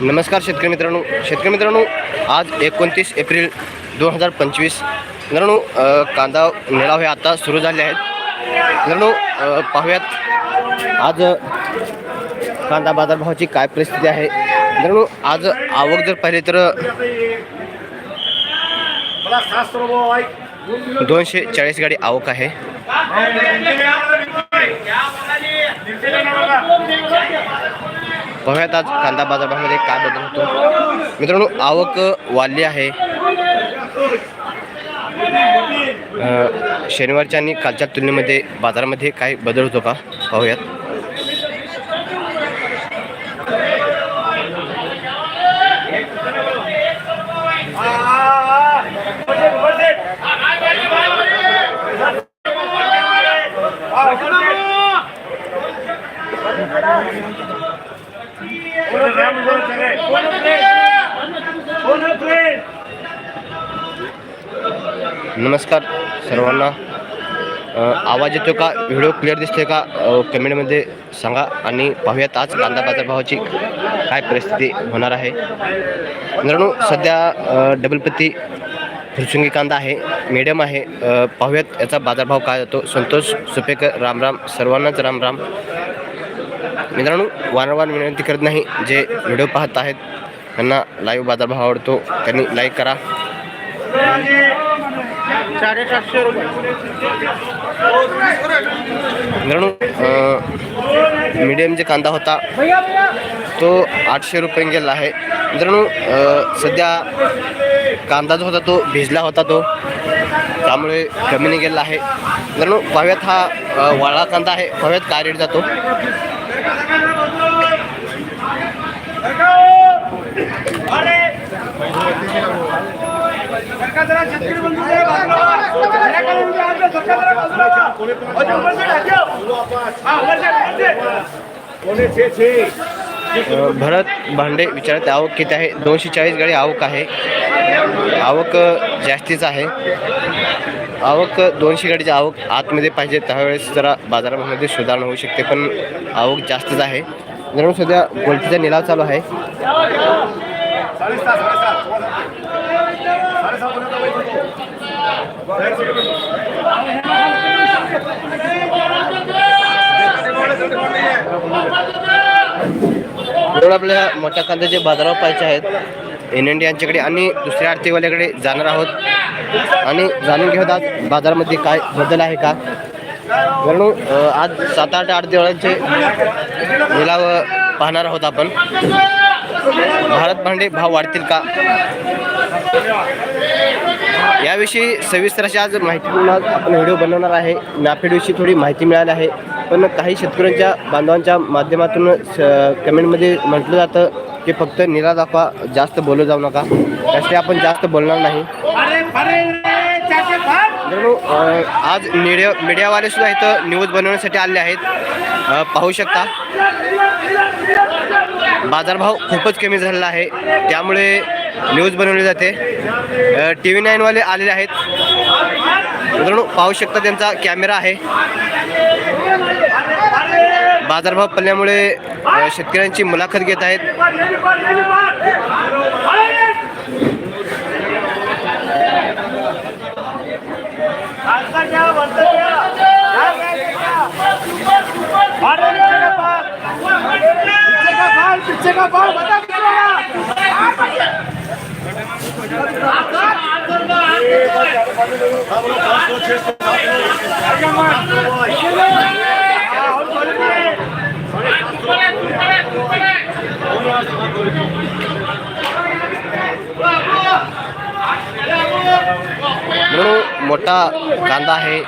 नमस्कार शेतकरी मित्रांनो. शेतकरी मित्रांनो आज एकोणतीस एप्रिल दोन हजार पंचवीस. मित्रांनो कांदा निळाव हे आता सुरू झाले आहेत. मित्रांनो पाहूयात आज कांदा बाजारभावाची काय परिस्थिती आहे. मित्रांनो आज आवक जर पाहिली तर दोनशे चाळीस गाडी आवक आहे. पाहूयात आज कांदा बाजारभावामध्ये काय बदल होतो. मित्रांनो आवक वाढली आहे. शनिवारच्या आणि कालच्या तुलनेमध्ये बाजारामध्ये काय बदल होतो का? पाहूयात. नमस्कार सर्वांना. आवाज येतो का? व्हिडिओ क्लिअर दिसतोय का? कमेंटमध्ये सांगा आणि पाहूयात आज कांदा बाजारभावाची काय परिस्थिती होणार आहे. मित्रांनो सध्या डबल पत्ती फुरसुंगी कांदा आहे मीडियम आहे. पाहूयात याचा बाजारभाव काय जातो संतोष सुपेकर राम राम सर्वांनाच राम राम मित्रांनो वारंवार विनंती करत नाही जे व्हिडिओ पाहत आहेत त्यांना लाईव्ह बाजारभाव आवडतो. त्यांनी लाईक करा. साडेसातशे रुपये. मीडियम जे कांदा होता तो आठशे रुपये गेला आहे. मित्रांनो सध्या कांदा जो होता तो भिजला होता तो त्यामुळे कमीने गेला आहे. मित्रांनो पाव्यात हा वाळा कांदा आहे. पाव्यात काय रेट जातो? छे छे अ, भरत भांडे विचारत आवक किती आहे? दोनशे चाळीस गाडी आवक आहे. आवक जास्तीच आहे. आवक दोनशे गाडीची आवक आतमध्ये पाहिजे त्यावेळेस जरा बाजारामध्ये सुधारणा होऊ शकते पण आवक जास्तच आहे. मित्रांनो सध्या गोल्टीचा निलाव चालू आहे. म्हणून आपल्या मोठ्या कांद्याचे बाजारावर पाहिजे आहेत. एन एन डी यांच्याकडे आणि दुसऱ्या आर्थिकवाल्याकडे जाणार आहोत. आणि जाणून घेऊयात आज बाजारामध्ये काय बदल आहे का? म्हणून आज सात आठ आठ दिवाळ्यांचे निलाव पाहणार आहोत आपण. भारत भांडे भाव वाढतील का? याविषयी सविस्तर अशी आज माहिती मिळणार आपण व्हिडिओ बनवणार आहे. नाफेडविषयी थोडी माहिती मिळाली आहे. पण काही शेतकऱ्यांच्या बांधवांच्या माध्यमातून कमेंटमध्ये म्हटलं जातं की फक्त निरा दाखवा जास्त बोलू जाऊ नका. त्यासाठी आपण जास्त बोलणार नाही. आज मीडिया मीडियावाले सुद्धा इथं न्यूज बनवण्यासाठी आले आहेत. पाहू शकता. बाजारभाव खूपच कमी झालेला आहे. त्यामुळे न्यूज बनवली जाते. टी व्ही नाईनवाले आलेले आहेत. मित्रांनो पाहू शकता त्यांचा कॅमेरा आहे. बाजारभाव पडल्यामुळे शेतकऱ्यांची मुलाखत घेत आहेत. का भाव बता कितना मित्रांनो मोठा कांदा आहे.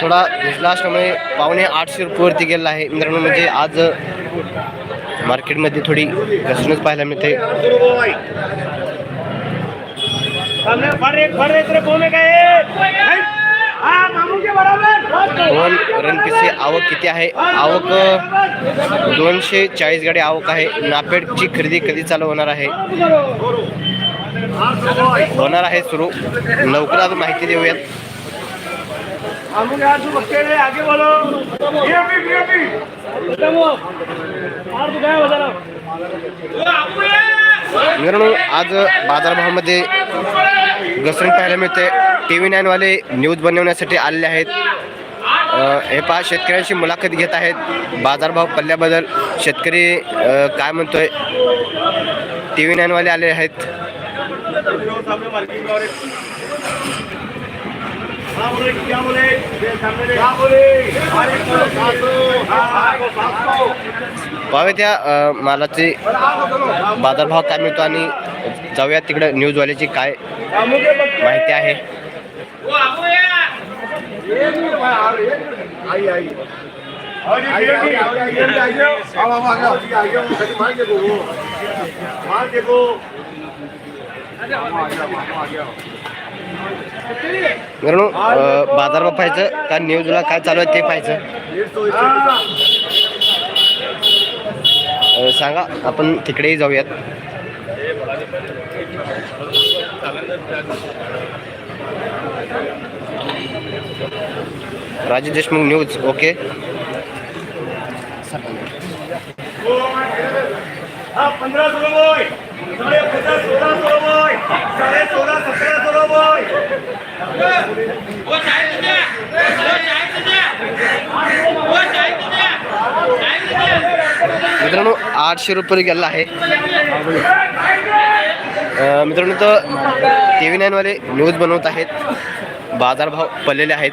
थोडा भिजला असल्यामुळे पावणे आठशे रुपयेवरती गेलेला आहे. मित्रांनो म्हणजे आज मार्केटमध्ये थोडी घसरणच पाहायला मिळते हमने फर एक फर एक रे बोले गए हाँ मामू के बराबर पवन रणपिसे आवक किती आहे? आवक दोनशे चाळीस गाडी आवक आहे. नापेडची खरेदी कधी चालू होणार आहे? होणार आहे सुरू. लवकरात माहिती देऊयात. आगे मित्रांनो आज बाजारभावामध्ये घसरण पाहायला मिळते टी व्ही नाईनवाले न्यूज बनवण्यासाठी आलेले आहेत हे पहा शेतकऱ्यांशी मुलाखत घेत आहेत बाजारभाव पल्ल्याबद्दल शेतकरी काय म्हणतोय टी व्ही नाईनवाले आले आहेत बोले क्या बोले पाहूया त्या मालाचे बाजारभाव काय मिळतो आणि जाऊया तिकडं न्यूजवाल्याची काय माहिती आहे? बाजार मित्रांनो पाहायचं का न्यूजला काय चालू आहे ते पाहायचं. सांगा आपण तिकडेही जाऊयात राजे देशमुख न्यूज ओके मित्रांनो आठशे रुपये गेला आहे. मित्रांनो तर टी व्ही नाईनवाले न्यूज बनवत आहेत. बाजारभाव पडलेले आहेत.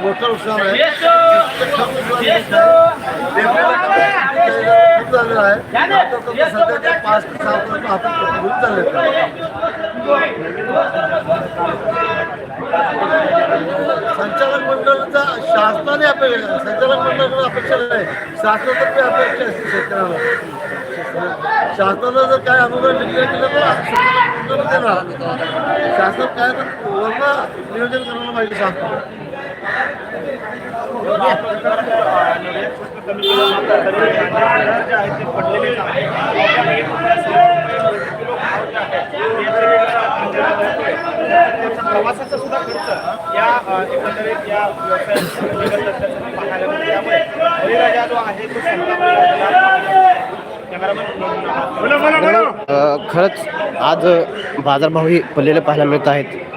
मोठं नुकसान आहे. झालेलं आहे सध्या पाच ते सहा पर्यंत संचालक मंडळाचा शासनाने अपेक्षा संचालक मंडळाकडे अपेक्षा नाही. शासनातर्फे अपेक्षा असते शेतकऱ्याला शासनानं जर काय अनुदान डिक्लेअर केलं तर शासन काय वरनं नियोजन करायला पाहिजे शासन प्रवासाचा सुद्धा खर्च या एकंदरीत या व्यवसायात पाहायला त्यामुळे बळीराजा जो आहे तो खरंच आज बाजारभावही पडलेले पाहायला मिळत आहेत.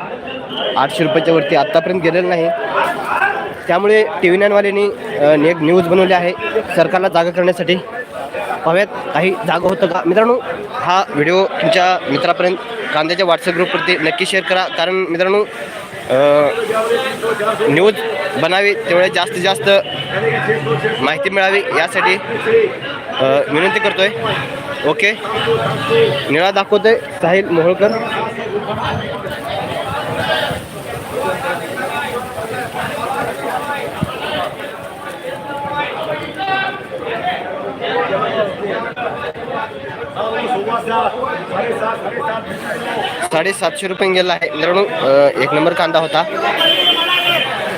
आठशे रुपयाच्या वरती आत्तापर्यंत गेलेलं नाही. त्यामुळे टी व्ही नाईनवाल्यांनी एक न्यूज बनवली आहे सरकारला जागा करण्यासाठी. पाहूयात काही जागा होतं का? मित्रांनो हा व्हिडिओ तुमच्या मित्रापर्यंत कांद्याच्या व्हॉट्सअप ग्रुपवरती नक्की शेअर करा. कारण मित्रांनो न्यूज बनावी तेवढे जास्तीत जास्त माहिती मिळावी यासाठी विनंती करतोय. ओके? निळा दाखवतोय साहिल मोहोळकर. साडेसातशे रुपये गेला आहे. मित्रांनो एक नंबर कांदा होता.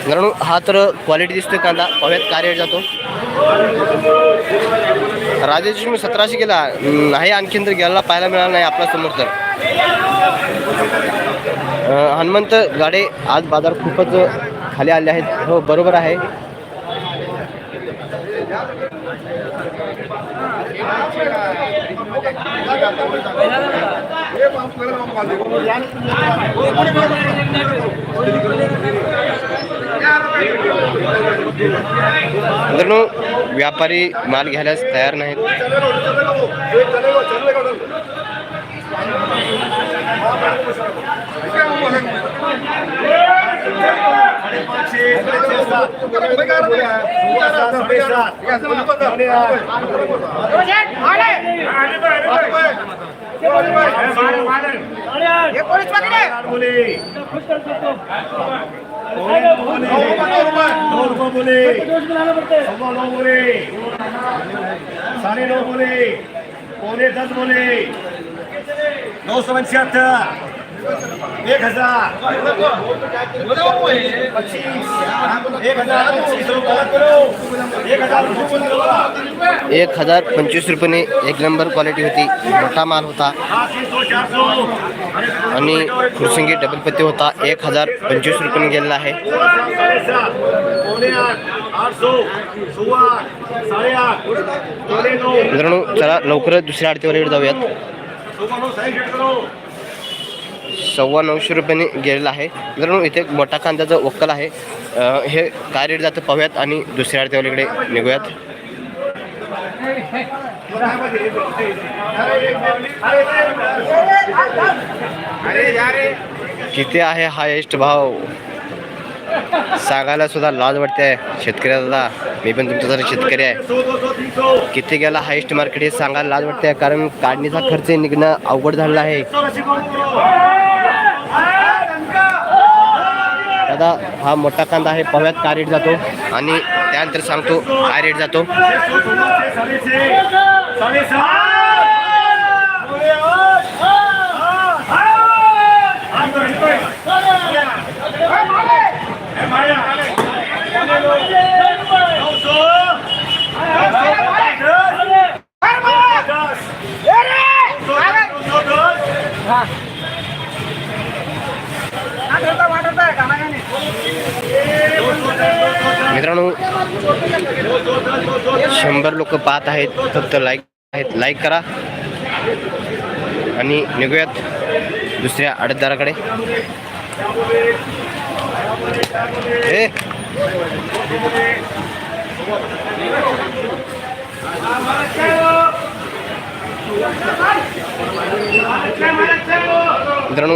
मित्रांनो हा तर क्वालिटी दिसतोय कांदा. पाहूयात काय रेट जातो. राजेश मी सतराशे गेला. नाही आणखीन तर गेला पाहायला मिळाला नाही आपल्यासमोर तर. हनुमंत गाडे आज बाजार खूपच खाली आले आहेत. हो बरोबर आहे. मित्रांनो व्यापारी माल घ्यायलाच तयार नाहीत साढ़े नौ बोले पौने दस बोले नौ सौ पंचहत्तर। एक हजार. पच्चीस एक हजार पच्चीस एक हजार एक हजार पंचवीस रुपयाने एक नंबर क्वालिटी होती. मोठा माल होता. आणि खुरसिंगी डबल पत्ती होता. एक हजार पंचवीस रुपयाने गेलेला आहे. मित्रांनो चला लवकरच दुसऱ्या आडतीवालीकडे जाऊयात. सव्वा नऊशे रुपयाने गेलेला आहे. मित्रांनो इथे एक मोठा कांद्याचा वक्कल आहे. हे काय रेट जातं पाहूयात आणि दुसऱ्या आडतीवालीकडे निघूयात. किती आहे हायेस्ट भाव? सांगायला सुद्धा लाज वाटते शेतकऱ्याला मी पण तुमच्यासाठी शेतकरी आहे. किती गेला हायेस्ट मार्केट हे सांगायला लाज वाटते कारण काढणीचा खर्च निघणं अवघड झालेला आहे. दादा हा मोठा कांदा आहे पाव्यात काय रेट जातो? आणि त्यानंतर सांगतो काय रेट जातो? मित्रांनो शंभर लोक पाहत आहेत फक्त लाईक आहेत. लाईक करा. आणि निघूयात दुसऱ्या अडतदाराकडे ए! मित्रांनो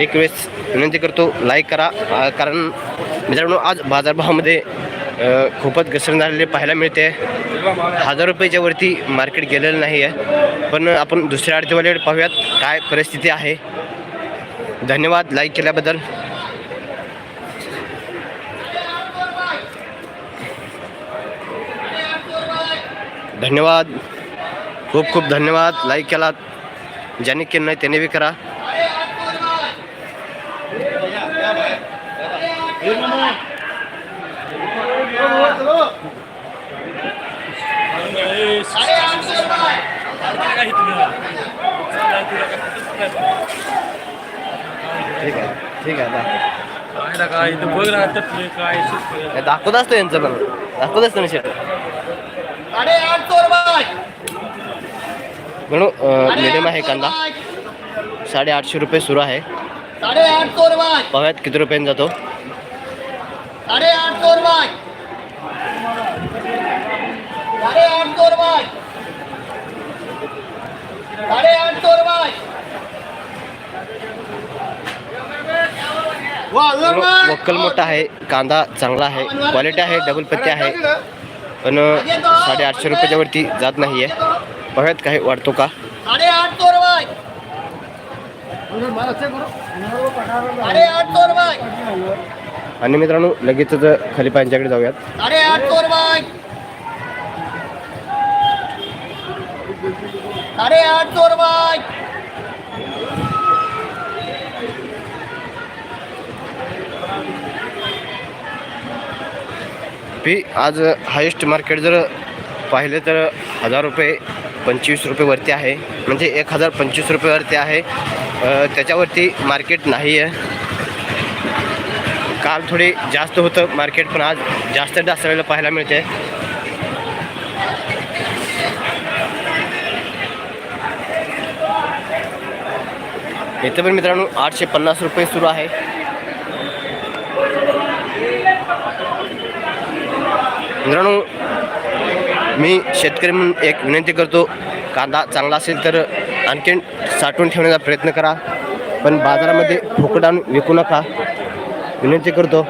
एक वेळेस विनंती करतो लाईक करा कारण मित्रांनो आज बाजारभावामध्ये खूपच घसरण झालेले पाहायला मिळते. हजार रुपयाच्या वरती मार्केट गेलेलं नाही आहे. पण आपण दुसऱ्या आडतीवाल्याकडे पाहूयात काय परिस्थिती आहे. धन्यवाद लाईक केल्याबद्दल. धन्यवाद. खूप खूप धन्यवाद. लाईक केला ज्याने केलं नाही त्याने बी करा ठीक आहे ठीक आहे काय इथं बघ ना त्यातले काय शेतकरी हे दाखवत असतो यांचं पण. दाखवत असतो ना शेट. म्हणून मिडियम आहे कांदा. साडेआठशे रुपये सुरू आहे. साडेआठ सौ रुपये पाहूयात किती रुपयाने जातो. साडेआठ सौ रुपये साडेआठ सौ रुपये साडेआठ सौ रुपये मित्रांनो, वक्कल मोठा आहे कांदा चांगला आहे क्वालिटी आहे डबल पत्ती आहे. पण साडेआठशे रुपयाच्या वरती जात नाही आहे पाहूयात काही वाढतो का? आणि मित्रांनो लगेचच खाली यांच्याकडे जाऊयात. साडेआठ सौ रुपये साडेआठ पी आज हायेस्ट मार्केट जर पाहिलं तर हजार रुपये पंचवीस रुपयेवरती आहे. म्हणजे एक हजार पंचवीस रुपयेवरती आहे. त्याच्यावरती मार्केट नाही आहे. काल थोडे जास्त होतं मार्केट पण आज जास्त ढासळलेलं पाहायला मिळते इथं पण मित्रांनो आठशे पन्नास रुपये सुरू आहे. मित्रांनो मी शेतकरी म्हणून एक विनंती करतो कांदा चांगला असेल तर आणखीन साठवून ठेवण्याचा प्रयत्न करा पण बाजारामध्ये फुकट आणून विकू नका. विनंती करतो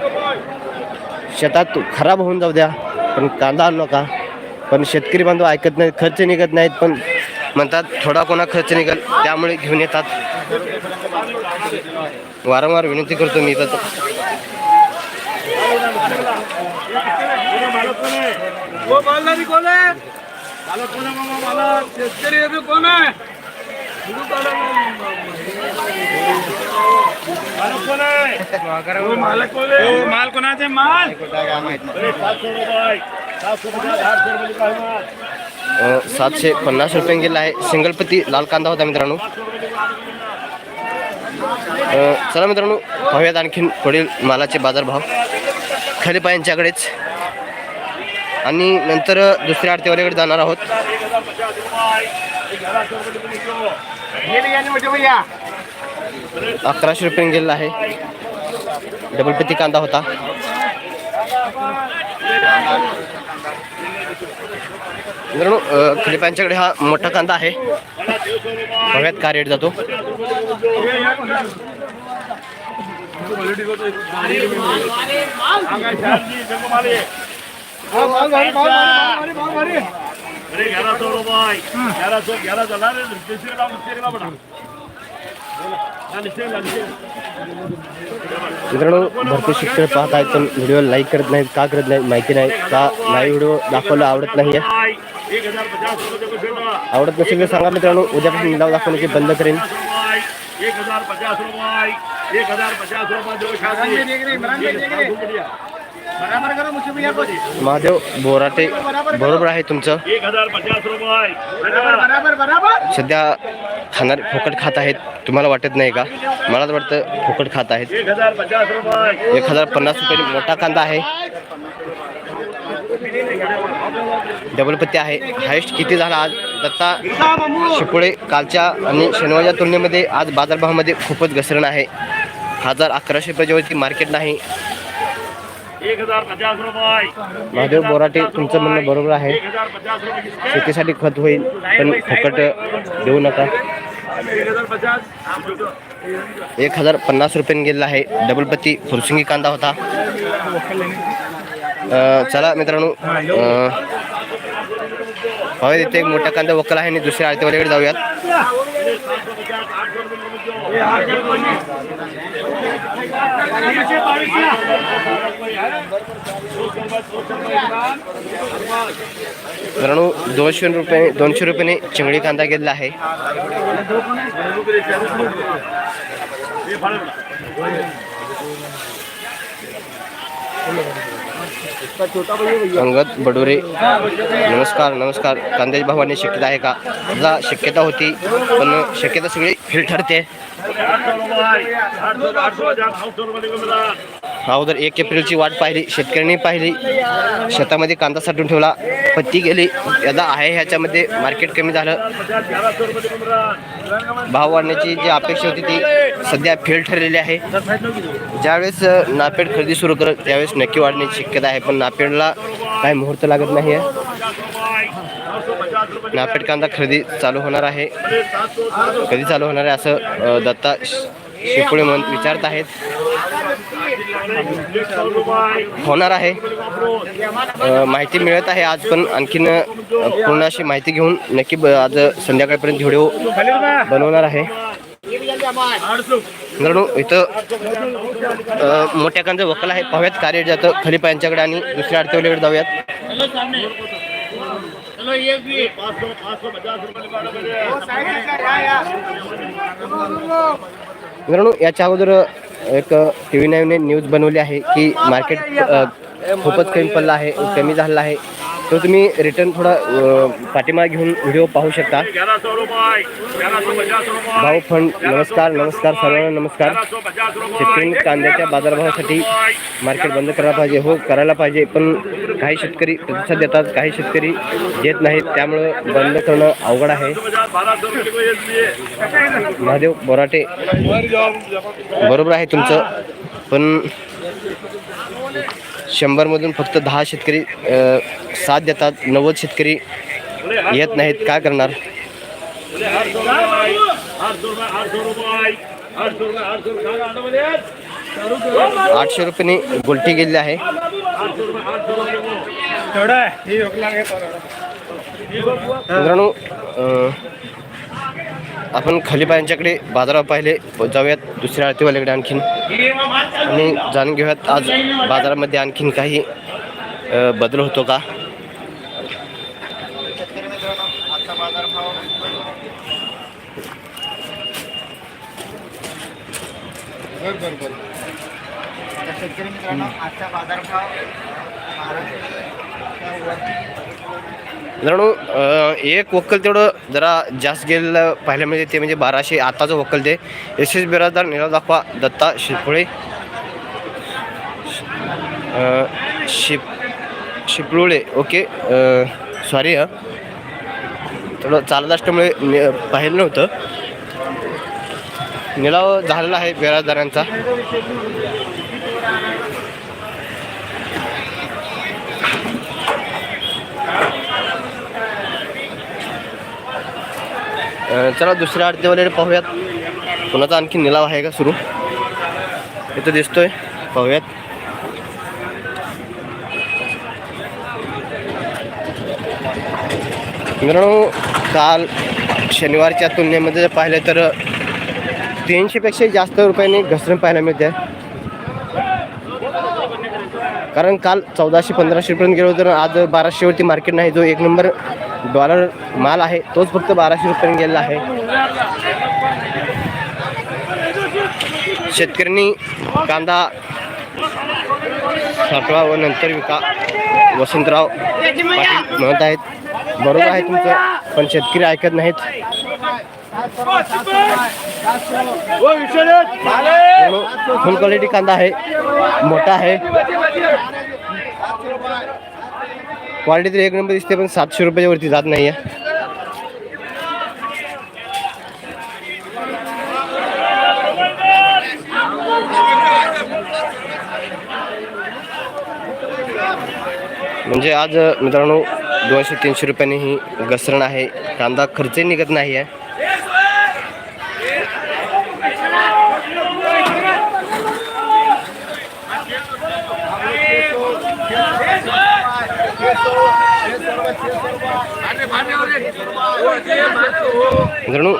शेतात खराब होऊन जाऊ द्या पण कांदा आणू नका. पण शेतकरी बांधव ऐकत नाहीत खर्च निघत नाहीत पण म्हणतात थोडा कोणा खर्च निघेल त्यामुळे घेऊन येतात. वारंवार विनंती करतो मी तर वो मालदारी कोण आहे? मालक कोण आहे? मामा मालक शेतकरी आहे बी कोण आहे? मालक कोण आहे? हो, मालक कोण आहे? हो, माल कोणाचे माल? सातशे पन्नास रुपये गेला आहे सिंगलपती लाल कांदा होता मित्रांनो. अ, चला मित्रांनो पाहूयात आणखीन पुढील मालाचे बाजारभाव. खाली यांच्याकडेच. आणि नंतर दुसऱ्या आरतीवाल्याकडे जाणार आहोत. अकराशे रुपये गेलेला आहे. डबल पिती कांदा होता. मित्रांनो खलिपांच्याकडे हा मोठा कांदा आहे. बघ्यात का रेट जातो. रे बड़ा. मित्रांनो भरपूर शिक्षण पाहत आहेत पण व्हिडिओ लाईक करत नाहीत का करत नाहीत माहिती नाही. का लाईव्ह व्हिडिओ दाखवला आवडत नाही आवडत नसेल तर सांगा मित्रांनो उद्यापासून निलाव दाखवण्याची बंद करेन. एक हजार पचास रुपये एक हजार पचास रुपये महादेव बोराटे बरोबर आहे तुमचं. एक हजार पचास रुपये. बराबर बराबर सध्या खाणारे फुकट खात आहेत. तुम्हाला वाटत नाही का? मला तर वाटतं फुकट खात आहेत. एक हजार पचास रुपये. एक हजार पन्नास रुपये मोठा कांदा आहे. डबल पत्ते आहे. हायस्ट किती झाला आज? दत्ता शिपुळे कालच्या आणि शनिवारच्या तुलनेमध्ये आज बाजारभावामध्ये खूपच घसरण आहे. हजार अकराशे रुपयाच्या वरती मार्केट नाही एक हजार पचास रुपये महादेव बोराटे तुमचं म्हणणं बरोबर आहे? शेतीसाठी खत होईल पण फुकट देऊ नका. एक हजार पन्नास रुपयाने गेलेला आहे. डबल पत्ती फुरसुंगी कांदा होता. चला मित्रांनो पाहूया तिथे एक मोठा कांदा वकल आहे आणि दुसऱ्या आरतीवाल्याकडे जाऊयात. मित्रांनो दोनशे रुपये दोनशे रुपयाने चिंगडी कांदा घेतला आहे. अंगद बडोरे. नमस्कार नमस्कार. कांद्याच्या भावाने शक्यता आहे का? जा शक्यता होती पण शक्यता सगळी फेल ठरते अगोदर एक एप्रिलची वाट पाहिली शेतकऱ्यांनी पाहिली. शेतामध्ये कांदा साठवून ठेवला पत्ती गेली. यदा आहे ह्याच्यामध्ये मार्केट कमी झालं. भाव वाढण्याची जी अपेक्षा होती ती सध्या फेल ठरलेली आहे. ज्यावेळेस नापेड खरेदी सुरू करत त्यावेळेस नक्की वाढण्याची शक्यता आहे. पण नापेडला काही मुहूर्त लागत नाही आहे. नापेड कांदा खरेदी चालू होणार आहे. कधी चालू होणार आहे असं दत्ता श- म्हणून विचारत आहेत. होणार आहे. माहिती मिळत आहे आज पण आणखीन पूर्ण अशी माहिती घेऊन नक्की ब- आज संध्याकाळपर्यंत व्हिडिओ बनवणार आहे. मित्रांनो इथं मोठ्या कांदा वकल आहे. पाहूयात कार्य जातं खलिपा यांच्याकडे आणि दुसऱ्या अडचवलीकडे जाऊयात. मित्रांनो याच्या अगोदर एक टी व्ही नाईनने न्यूज बनवली आहे की मार्केट खूपच कमी पडला आहे कमी झाला आहे. तो तुम्ही रिटर्न थोडा अ, घेऊन व्हिडिओ पाहू शकता. भाऊ फंड नमस्कार नमस्कार सर्वांना नमस्कार. शेतकरी कांद्याच्या बाजारभावासाठी मार्केट बंद करायला पाहिजे. हो करायला पाहिजे पण काही शेतकरी प्रतिसाद देतात काही शेतकरी देत नाहीत. त्यामुळं बंद करणं अवघड आहे. महादेव बोराटे बरोबर आहे तुमचं. पण शंभरमधून फक्त दहा शेतकरी साथ देतात. नव्वद शेतकरी येत नाहीत. काय करणार? रुपये रुपये रुपये रुपये रुपये आठशे रुपयाने गोलटी गेलेली आहे. रुपये रुपये मित्रांनो आपण खाली पायांच्याकडे बाजारावर पाहिले जाऊयात दुसऱ्या आरतीवाल्याकडे आणखीन. आणि जाणून घेऊयात आज बाजारामध्ये आणखीन काही बदल होतो का? शेतकरी मित्रांनो आजचा बाजारभाव मित्रांनो एक वक्कल तेवढं जरा जास्त गेलेलं पाहायला मिळते म्हणजे ते म्हणजे बाराशे आताचं वक्कल ते. एस एस बिराजदार निराव दाखवा दत्ता शिपळे शिप शिपळुळे ओके सॉरी हं थोडं चालत असल्यामुळे नि- पाहिलं नव्हतं. निलाव झालेला आहे बिराजदारांचा. चला दुसऱ्या आडतेवाले पाहूयात. कुणाचा आणखी निलाव आहे का सुरू? इथं दिसतोय. पाहूयात. मित्रांनो काल शनिवारच्या तुलनेमध्ये जर पाहिलं तर तीनशेपेक्षा जास्त रुपयांनी घसरण पाहायला मिळते. कारण काल चौदाशे पंधराशे गेलो तर आज बाराशेवरती मार्केट नाही. जो एक नंबर डॉलर माल आहे तोच फक्त बाराशे रुपयांनी गेलेला आहे. शेतकऱ्यांनी कांदा साठवा व नंतर विका. वसंतराव पाटील म्हणत आहेत बरोबर आहे तुमचं पण शेतकरी ऐकत नाहीत. फुल क्वालिटी कांदा आहे मोठा आहे. क्वालिटी तर एक नंबर दिसते पण सातशे रुपयाच्या वरती जात नाही आहे म्हणजे आज मित्रांनो दोनशे तीनशे रुपयांनी ही घसरण आहे. कांदा खर्चही निघत नाही आहे मित्रांनो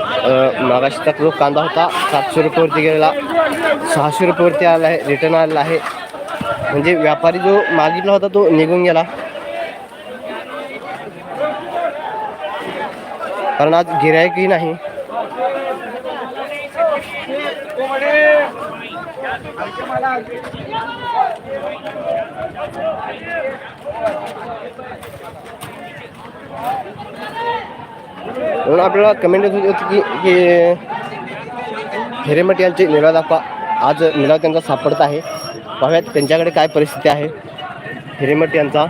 मागाशीचा जो कांदा होता सातशे रुपयावरती गेलेला. सहाशे रुपयावरती आला आहे रिटर्न आलेला आहे. म्हणजे व्यापारी जो मागितला होता तो निघून गेला. कारण आज गिरायकही नाही. म्हणून आपल्याला कमेंट येत होती की की हिरेमठ यांचे निळा दाखवा. आज निळा त्यांचा सापडत आहे. पाहूयात त्यांच्याकडे काय परिस्थिती आहे. हिरेमठ यांचा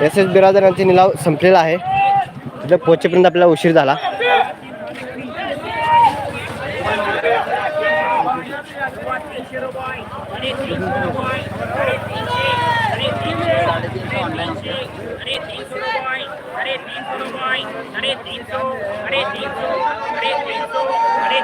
एस एस बिरादर यांचे निलाव संपलेला आहे. तिथं पोचेपर्यंत आपल्याला उशीर झाला. ऑनलाईन तीन सौ रुपये अरे तीन सौ रुपये अरे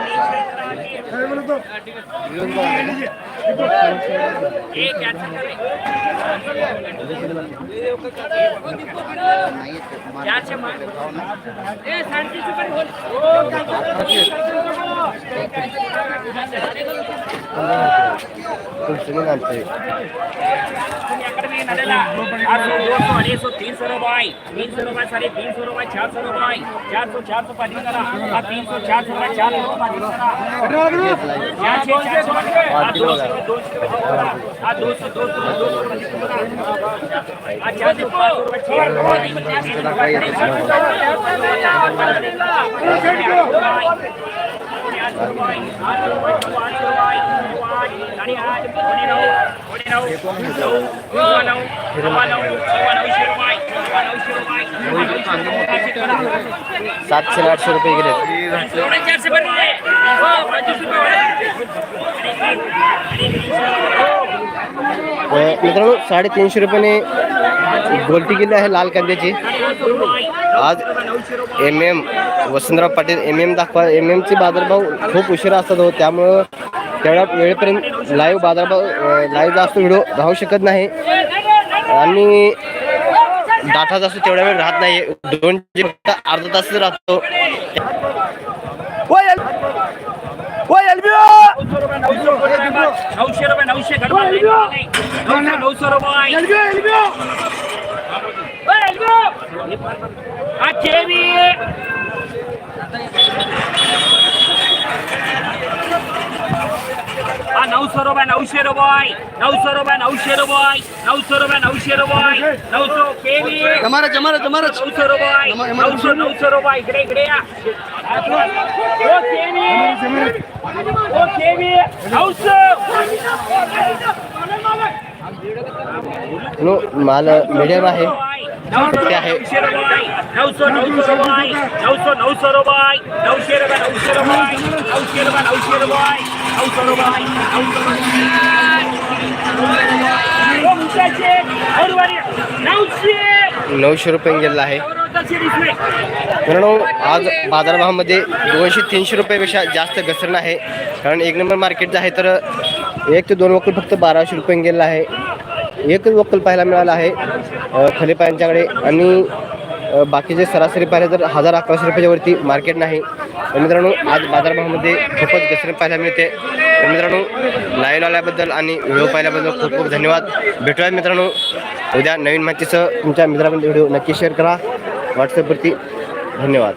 अढ़ाई सौ तीन सौ रुपये तीन सौ रुपये साढ़े तीन सौ रुपये चार सौ रुपये चार सौ चार सौ पाजी करा तीन सौ चार सौ रुपये चार सौ पाजी करा दो सौ दो सौ दो पाँच सौ रुपये सातशे आठशे रुपये गेले. मित्रांनो साडेतीनशे रुपयाने गोलटी गेली आहे लाल कांद्याची. आज M M Vasantrao Patil M M दाखवा एम एमचे बाजारभाव खूप उशिरा असतात हो त्यामुळं तेवढ्या वेळेपर्यंत लाईव्ह बाजारभाव लाईव्ह जास्त व्हिडिओ राहू शकत नाही. आणि डाटा जास्त तेवढ्या वेळ राहत नाही दोन अर्धा तास राहतो. नऊशे रुपये नऊशे गडबड नाही. नऊशे नऊशे रुपये ओय, एल्बो! हा नऊशे रुपये नऊशे रुपये नऊशे रुपये नऊशे रुपये नऊशे रुपये नऊशे रुपये नऊशे केली. जमारा जमारा जमारा नऊशे रुपये नऊशे नऊशे रुपये इकडे इकडे या. ओ केवी ओ केवी नऊशे नो माल मिडियम आहे. नऊशे आहे. नऊशे रुपये नऊशे रुपये नऊशे रुपये नऊशे रुपये नऊशे रुपये नऊशे रुपये गेलेला आहे. मित्रांनो आज बाजारभावामध्ये दोनशे तीनशे रुपयापेक्षा जास्त घसरण आहे. कारण एक नंबर मार्केट जे आहे तर एक ते दोन वक्कल फक्त बाराशे रुपये गेलेला आहे. एकच वक्कल पाहायला मिळाला आहे खलेपायांच्याकडे आणि बाकीचे सरासरी पाहिले तर हजार अकराशे रुपयाच्या वरती मार्केट नाही. मित्रांनो आज बाजारभावामध्ये खूपच घसरण पाहायला मिळते. मित्रांनो लाईव्ह आल्याबद्दल आणि व्हिडिओ पाहिल्याबद्दल खूप खूप धन्यवाद. भेटूया मित्रांनो. उद्या नवीन माहितीसह तुमच्या मित्रांमध्ये व्हिडिओ नक्की शेअर करा. व्हॉट्सअपवरती धन्यवाद.